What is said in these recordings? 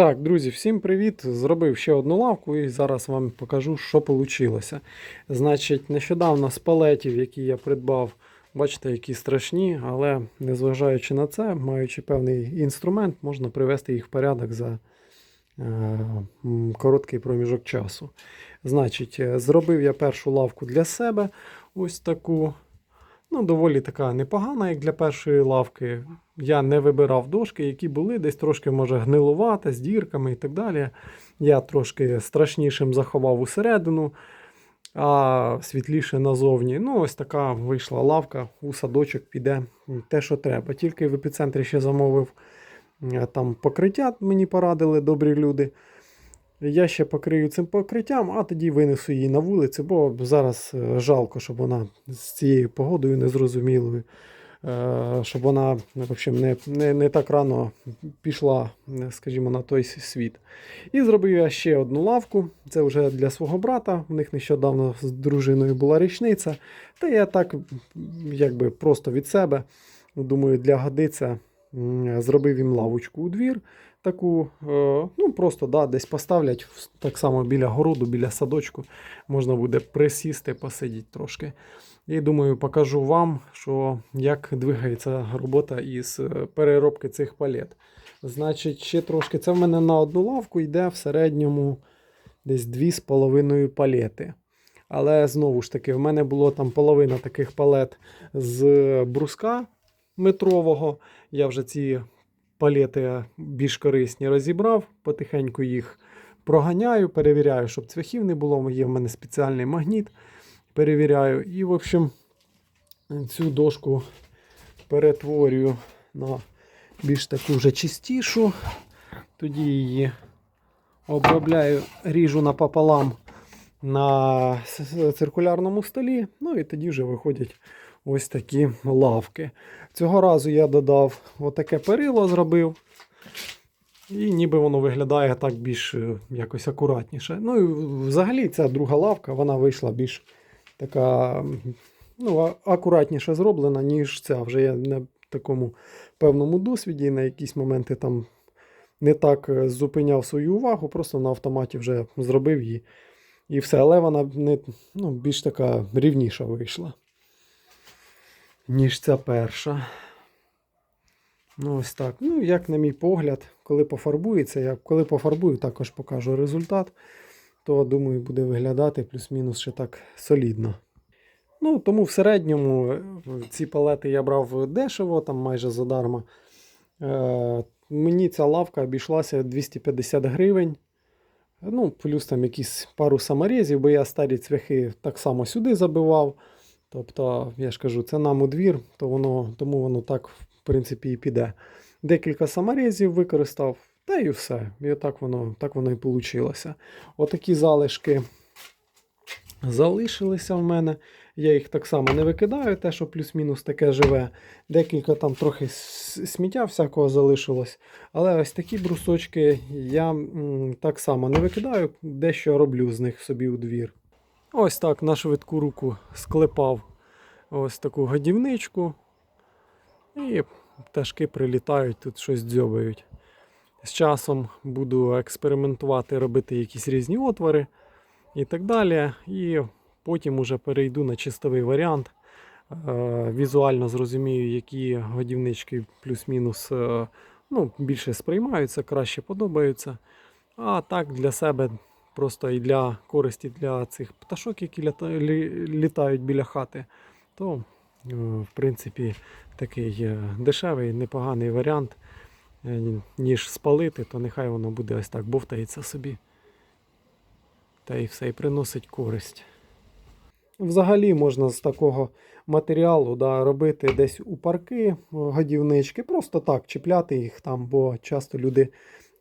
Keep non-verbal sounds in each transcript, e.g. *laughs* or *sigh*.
Так, друзі, всім привіт! Зробив ще одну лавку і зараз вам покажу, що вийшло. Значить, нещодавно з палетів, які я придбав, бачите, які страшні, але незважаючи на це, маючи певний інструмент, можна привести їх в порядок за е, короткий проміжок часу. Значить, е, зробив я першу лавку для себе, ось таку. Ну, доволі така непогана, як для першої лавки. Я не вибирав дошки, які були десь трошки, може, гнилувати, з дірками і так далі. Я трошки страшнішим заховав усередину, а світліше назовні. Ну, ось така вийшла лавка, у садочок піде те, що треба. Тільки в епіцентрі ще замовив е, там покриття, мені порадили добрі люди. Я ще покрию цим покриттям, а тоді винесу її на вулицю, бо зараз е, жалко, щоб вона з цією погодою незрозумілою, е, щоб вона в не, не, не так рано пішла, е, скажімо, на той світ. І зробив я ще одну лавку. Це вже для свого брата. У них нещодавно з дружиною була річниця. Та я так, якби просто від себе, думаю, для годиться, м, зробив їм лавочку у двір таку, е, ну просто да, десь поставлять так само біля городу, біля садочку. Можна буде присісти, посидіти трошки. І думаю, покажу вам, що як двигається робота із е, переробки цих палет. Значить, ще трошки. Це в мене на одну лавку йде в середньому десь 2,5 палети. Але знову ж таки, в мене було там половина таких палет з бруска метрового. Я вже ці палети більш корисні розібрав, потихеньку їх проганяю, перевіряю, щоб цвяхів не було. Є в мене спеціальний магніт. Перевіряю. І, в общем, цю дошку перетворюю на більш таку вже чистішу. Тоді її обробляю, ріжу напополам на циркулярному столі. Ну і тоді вже виходять ось такі лавки. Цього разу я додав отаке перило, зробив. І ніби воно виглядає так більш е, якось акуратніше. Ну і взагалі ця друга лавка вона вийшла більш така ну, акуратніше зроблена, ніж ця. Вже я на такому певному досвіді, на якісь моменти там не так е, зупиняв свою увагу, просто на автоматі вже зробив її. І все, але вона не, ну, більш така рівніша вийшла, ніж ця перша. Ну, ось так. Ну, як на мій погляд, коли пофарбується, я коли пофарбую, також покажу результат, то думаю, буде виглядати плюс-мінус ще так солідно. Ну, тому в середньому е, ці палети я брав дешево, там майже задарма. Е, мені ця лавка обійшлася 250 гривень. Ну, плюс там якісь пару саморезів, бо я старі цвяхи так само сюди забивав. Тобто, я ж кажу, це нам у двір, то воно, тому воно так, в принципі, і піде. Декілька саморезів використав, та і все. І так воно, так воно і вийшло. Отакі залишки залишилися в мене. Я їх так само не викидаю, те, що плюс-мінус таке живе. Декілька там трохи сміття всякого залишилось. Але ось такі брусочки я м, так само не викидаю, дещо роблю з них собі у двір. Ось так на швидку руку склепав ось таку годівничку. І пташки прилітають, тут щось дзьобають. З часом буду експериментувати, робити якісь різні отвори і так далі. І потім уже перейду на чистовий варіант. Е, Візуально зрозумію, які годівнички плюс-мінус е, ну, більше сприймаються, краще подобаються. А так для себе просто і для користі для цих пташок, які літають біля хати, то е, в принципі такий е, дешевий, непоганий варіант, е, ніж спалити, то нехай воно буде ось так бовтається собі. Та і все, і приносить користь. Взагалі можна з такого матеріалу да, робити десь у парки годівнички, просто так чіпляти їх там, бо часто люди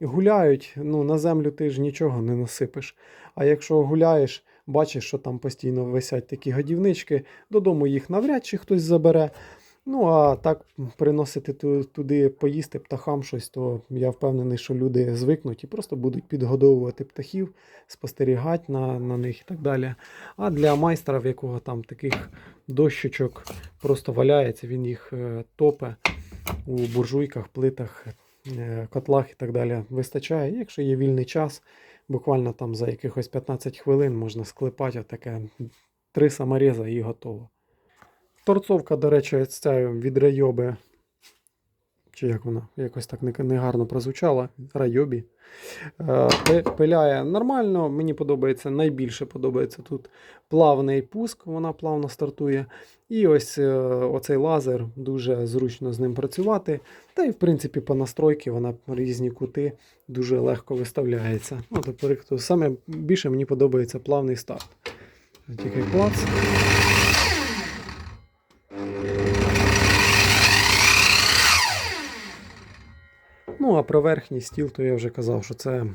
гуляють. Ну, на землю ти ж нічого не насипиш. А якщо гуляєш, бачиш, що там постійно висять такі годівнички, додому їх навряд чи хтось забере. Ну, а так приносити туди поїсти птахам щось, то я впевнений, що люди звикнуть і просто будуть підгодовувати птахів, спостерігати на, на них і так далі. А для майстра, в якого там таких дощечок просто валяється, він їх е, топе у буржуйках, плитах котлах і так далі вистачає. Якщо є вільний час, буквально там за якихось 15 хвилин можна склепати таке три саморіза і готово. Торцовка, до речі, від райоби. Чи як вона якось так негарно прозвучала. Райобі. Е, Пиляє нормально, мені подобається, найбільше подобається тут плавний пуск, вона плавно стартує. І ось е, оцей лазер, дуже зручно з ним працювати. Та й в принципі по настройки вона різні кути дуже легко виставляється. Ну, до саме більше мені подобається плавний старт. Тільки клац. Ну, а про верхній стіл, то я вже казав, що це.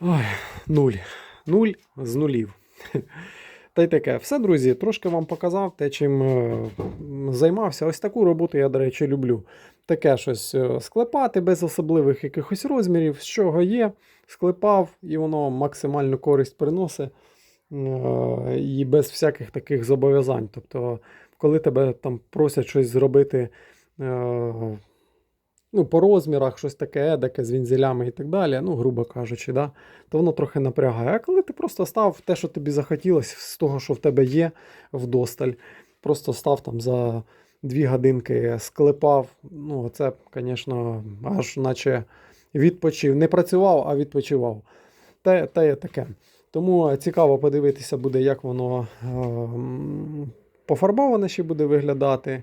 Ой, нуль. Нуль з нулів. *laughs* Та й таке. Все, друзі, трошки вам показав те, чим е, займався. Ось таку роботу я, до речі, люблю. Таке щось е, склепати без особливих якихось розмірів, з чого є, склепав, і воно максимальну користь приносить. е, І без всяких таких зобов'язань. Тобто, коли тебе там просять щось зробити. Ну, по розмірах щось таке, едаке з вінзелями і так далі, ну, грубо кажучи, да, то воно трохи напрягає. А коли ти просто став те, що тобі захотілося, з того, що в тебе є вдосталь, просто став там за дві годинки, склепав. Ну, це, звісно, аж наче відпочив. Не працював, а відпочивав. Те, те є таке. Тому цікаво подивитися буде, як воно е, пофарбоване ще буде виглядати.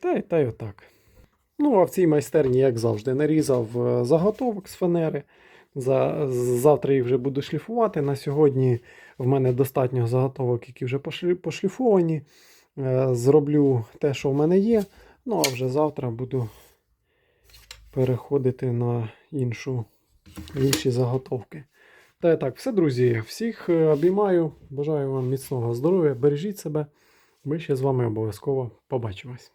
Та, й- та й отак. Ну, а в цій майстерні, як завжди, нарізав е, заготовок з фанери. За, завтра їх вже буду шліфувати. На сьогодні в мене достатньо заготовок, які вже пошлі- пошліфовані. Е, Зроблю те, що в мене є. Ну, а вже завтра буду переходити на іншу, інші заготовки. Та й так, все, друзі. Всіх е, обіймаю. Бажаю вам міцного здоров'я. Бережіть себе. Ми ще з вами обов'язково побачимось.